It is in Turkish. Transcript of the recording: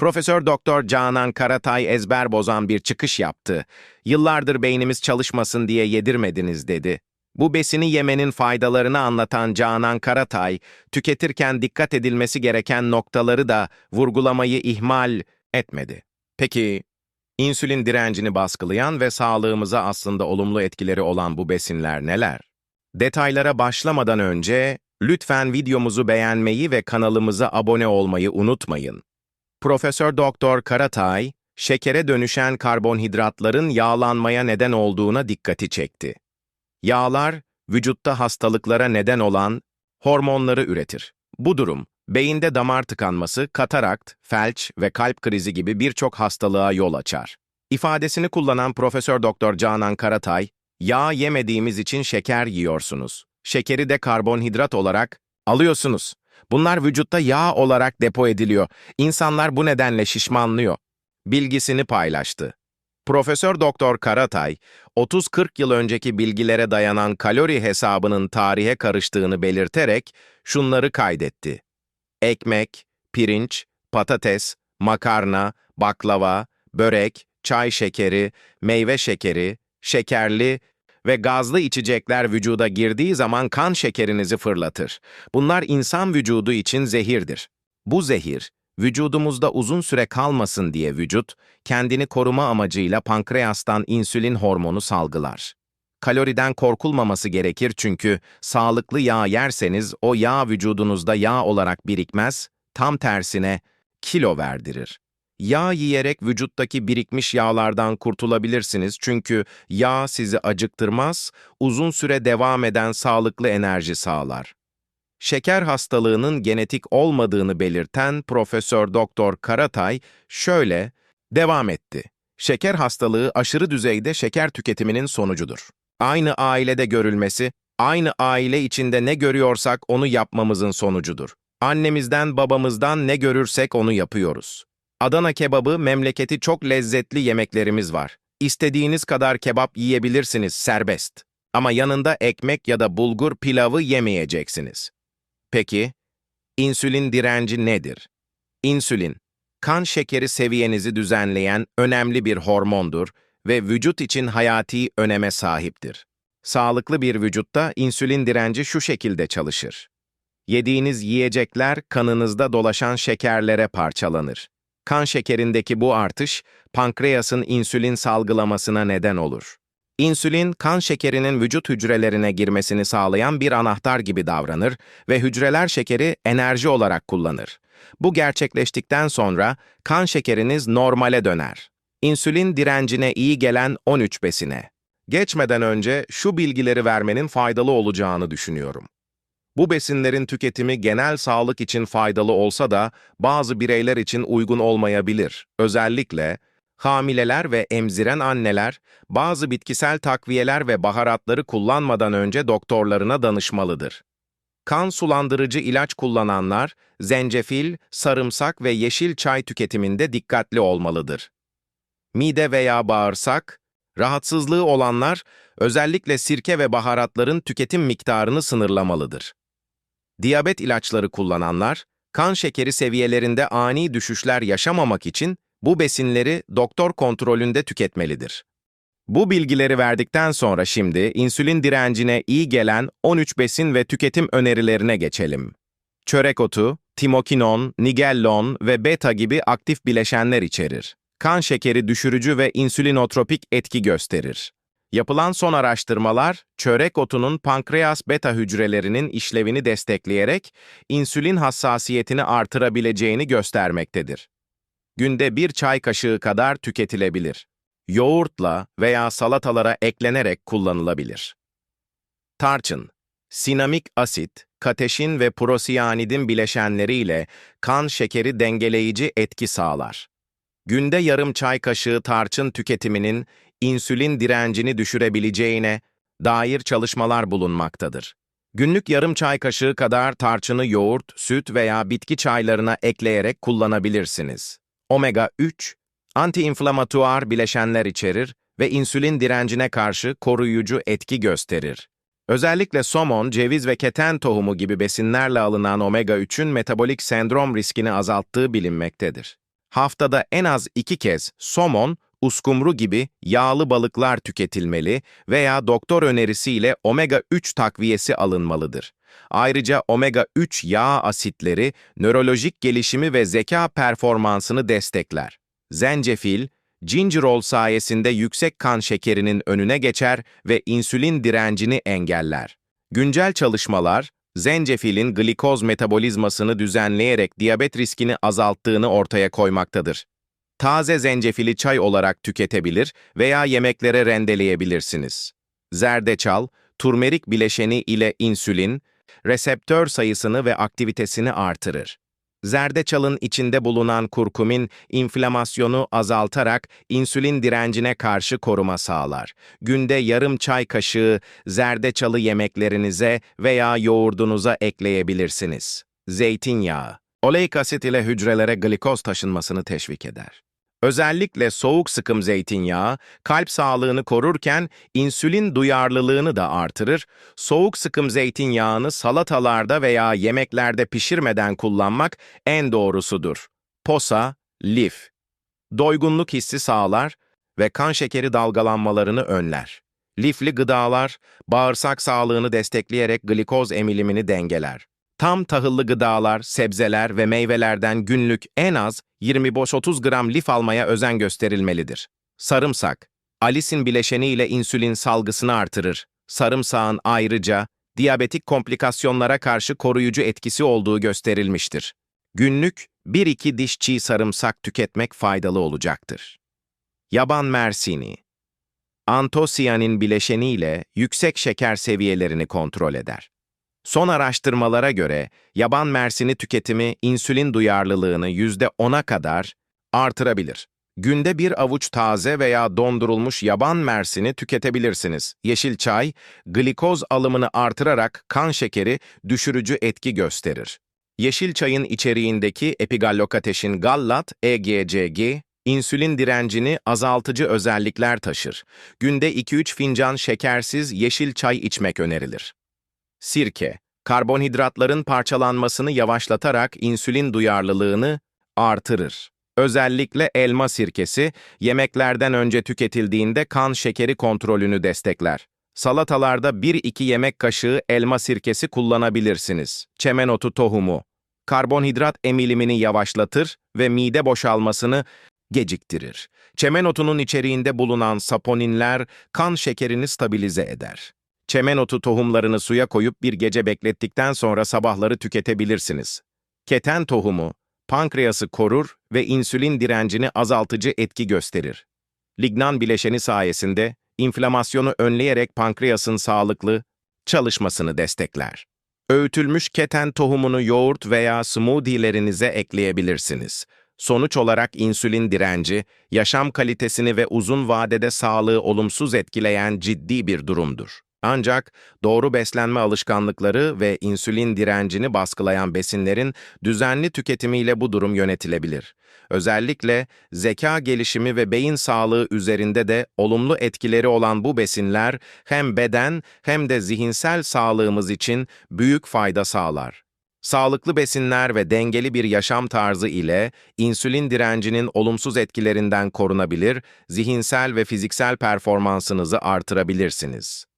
Profesör Doktor Canan Karatay ezber bozan bir çıkış yaptı. Yıllardır beynimiz çalışmasın diye yedirmediniz dedi. Bu besini yemenin faydalarını anlatan Canan Karatay, tüketirken dikkat edilmesi gereken noktaları da vurgulamayı ihmal etmedi. Peki, insülin direncini baskılayan ve sağlığımıza aslında olumlu etkileri olan bu besinler neler? Detaylara başlamadan önce lütfen videomuzu beğenmeyi ve kanalımıza abone olmayı unutmayın. Profesör Doktor Karatay, şekere dönüşen karbonhidratların yağlanmaya neden olduğuna dikkati çekti. Yağlar, vücutta hastalıklara neden olan hormonları üretir. Bu durum, beyinde damar tıkanması, katarakt, felç ve kalp krizi gibi birçok hastalığa yol açar. İfadesini kullanan Profesör Doktor Canan Karatay, yağ yemediğimiz için şeker yiyorsunuz. Şekeri de karbonhidrat olarak alıyorsunuz. Bunlar vücutta yağ olarak depo ediliyor. İnsanlar bu nedenle şişmanlıyor. Bilgisini paylaştı. Profesör Doktor Karatay, 30-40 yıl önceki bilgilere dayanan kalori hesabının tarihe karıştığını belirterek şunları kaydetti. Ekmek, pirinç, patates, makarna, baklava, börek, çay şekeri, meyve şekeri, şekerli ve gazlı içecekler vücuda girdiği zaman kan şekerinizi fırlatır. Bunlar insan vücudu için zehirdir. Bu zehir, vücudumuzda uzun süre kalmasın diye vücut, kendini koruma amacıyla pankreastan insülin hormonu salgılar. Kaloriden korkulmaması gerekir çünkü sağlıklı yağ yerseniz o yağ vücudunuzda yağ olarak birikmez, tam tersine kilo verdirir. Yağ yiyerek vücuttaki birikmiş yağlardan kurtulabilirsiniz çünkü yağ sizi acıktırmaz, uzun süre devam eden sağlıklı enerji sağlar. Şeker hastalığının genetik olmadığını belirten Profesör Doktor Karatay şöyle devam etti. Şeker hastalığı aşırı düzeyde şeker tüketiminin sonucudur. Aynı ailede görülmesi, aynı aile içinde ne görüyorsak onu yapmamızın sonucudur. Annemizden babamızdan ne görürsek onu yapıyoruz. Adana kebabı memleketi çok lezzetli yemeklerimiz var. İstediğiniz kadar kebap yiyebilirsiniz serbest. Ama yanında ekmek ya da bulgur pilavı yemeyeceksiniz. Peki, insülin direnci nedir? İnsülin, kan şekeri seviyenizi düzenleyen önemli bir hormondur ve vücut için hayati öneme sahiptir. Sağlıklı bir vücutta insülin direnci şu şekilde çalışır. Yediğiniz yiyecekler kanınızda dolaşan şekerlere parçalanır. Kan şekerindeki bu artış, pankreasın insülin salgılamasına neden olur. İnsülin, kan şekerinin vücut hücrelerine girmesini sağlayan bir anahtar gibi davranır ve hücreler şekeri enerji olarak kullanır. Bu gerçekleştikten sonra kan şekeriniz normale döner. İnsülin direncine iyi gelen 13 besine. Geçmeden önce şu bilgileri vermenin faydalı olacağını düşünüyorum. Bu besinlerin tüketimi genel sağlık için faydalı olsa da bazı bireyler için uygun olmayabilir. Özellikle hamileler ve emziren anneler bazı bitkisel takviyeler ve baharatları kullanmadan önce doktorlarına danışmalıdır. Kan sulandırıcı ilaç kullananlar zencefil, sarımsak ve yeşil çay tüketiminde dikkatli olmalıdır. Mide veya bağırsak, rahatsızlığı olanlar özellikle sirke ve baharatların tüketim miktarını sınırlamalıdır. Diyabet ilaçları kullananlar, kan şekeri seviyelerinde ani düşüşler yaşamamak için bu besinleri doktor kontrolünde tüketmelidir. Bu bilgileri verdikten sonra şimdi insülin direncine iyi gelen 13 besin ve tüketim önerilerine geçelim. Çörek otu, timokinon, nigellon ve beta gibi aktif bileşenler içerir. Kan şekeri düşürücü ve insülinotropik etki gösterir. Yapılan son araştırmalar, çörek otunun pankreas beta hücrelerinin işlevini destekleyerek insülin hassasiyetini artırabileceğini göstermektedir. Günde bir çay kaşığı kadar tüketilebilir. Yoğurtla veya salatalara eklenerek kullanılabilir. Tarçın, sinamik asit, kateşin ve prosiyanidin bileşenleriyle kan şekeri dengeleyici etki sağlar. Günde yarım çay kaşığı tarçın tüketiminin insülin direncini düşürebileceğine dair çalışmalar bulunmaktadır. Günlük yarım çay kaşığı kadar tarçını yoğurt, süt veya bitki çaylarına ekleyerek kullanabilirsiniz. Omega 3, antiinflamatuar bileşenler içerir ve insülin direncine karşı koruyucu etki gösterir. Özellikle somon, ceviz ve keten tohumu gibi besinlerle alınan omega 3'ün metabolik sendrom riskini azalttığı bilinmektedir. Haftada en az iki kez somon, uskumru gibi yağlı balıklar tüketilmeli veya doktor önerisiyle omega-3 takviyesi alınmalıdır. Ayrıca omega-3 yağ asitleri nörolojik gelişimi ve zeka performansını destekler. Zencefil, gingerol sayesinde yüksek kan şekerinin önüne geçer ve insülin direncini engeller. Güncel çalışmalar, zencefilin glikoz metabolizmasını düzenleyerek diyabet riskini azalttığını ortaya koymaktadır. Taze zencefili çay olarak tüketebilir veya yemeklere rendeleyebilirsiniz. Zerdeçal, turmerik bileşeni ile insülin, reseptör sayısını ve aktivitesini artırır. Zerdeçalın içinde bulunan kurkumin, inflamasyonu azaltarak insülin direncine karşı koruma sağlar. Günde yarım çay kaşığı zerdeçalı yemeklerinize veya yoğurdunuza ekleyebilirsiniz. Zeytinyağı, oleik asit ile hücrelere glikoz taşınmasını teşvik eder. Özellikle soğuk sıkım zeytinyağı, kalp sağlığını korurken insülin duyarlılığını da artırır. Soğuk sıkım zeytinyağını salatalarda veya yemeklerde pişirmeden kullanmak en doğrusudur. Posa, lif. Doygunluk hissi sağlar ve kan şekeri dalgalanmalarını önler. Lifli gıdalar, bağırsak sağlığını destekleyerek glikoz emilimini dengeler. Tam tahıllı gıdalar, sebzeler ve meyvelerden günlük en az 25-30 gram lif almaya özen gösterilmelidir. Sarımsak, alisin bileşeni ile insülin salgısını artırır. Sarımsağın ayrıca diyabetik komplikasyonlara karşı koruyucu etkisi olduğu gösterilmiştir. Günlük 1-2 diş çiğ sarımsak tüketmek faydalı olacaktır. Yaban mersini Antosiyanin bileşeniyle yüksek şeker seviyelerini kontrol eder. Son araştırmalara göre yaban mersini tüketimi insülin duyarlılığını %10'a kadar artırabilir. Günde bir avuç taze veya dondurulmuş yaban mersini tüketebilirsiniz. Yeşil çay, glikoz alımını artırarak kan şekeri düşürücü etki gösterir. Yeşil çayın içeriğindeki epigallokateşin gallat, EGCG, insülin direncini azaltıcı özellikler taşır. Günde 2-3 fincan şekersiz yeşil çay içmek önerilir. Sirke, karbonhidratların parçalanmasını yavaşlatarak insülin duyarlılığını artırır. Özellikle elma sirkesi, yemeklerden önce tüketildiğinde kan şekeri kontrolünü destekler. Salatalarda 1-2 yemek kaşığı elma sirkesi kullanabilirsiniz. Çemenotu tohumu, karbonhidrat emilimini yavaşlatır ve mide boşalmasını geciktirir. Çemenotunun içeriğinde bulunan saponinler kan şekerini stabilize eder. Çemenotu tohumlarını suya koyup bir gece beklettikten sonra sabahları tüketebilirsiniz. Keten tohumu, pankreası korur ve insülin direncini azaltıcı etki gösterir. Lignan bileşeni sayesinde inflamasyonu önleyerek pankreasın sağlıklı çalışmasını destekler. Öğütülmüş keten tohumunu yoğurt veya smoothie'lerinize ekleyebilirsiniz. Sonuç olarak insülin direnci, yaşam kalitesini ve uzun vadede sağlığı olumsuz etkileyen ciddi bir durumdur. Ancak doğru beslenme alışkanlıkları ve insülin direncini baskılayan besinlerin düzenli tüketimiyle bu durum yönetilebilir. Özellikle zeka gelişimi ve beyin sağlığı üzerinde de olumlu etkileri olan bu besinler hem beden hem de zihinsel sağlığımız için büyük fayda sağlar. Sağlıklı besinler ve dengeli bir yaşam tarzı ile insülin direncinin olumsuz etkilerinden korunabilir, zihinsel ve fiziksel performansınızı artırabilirsiniz.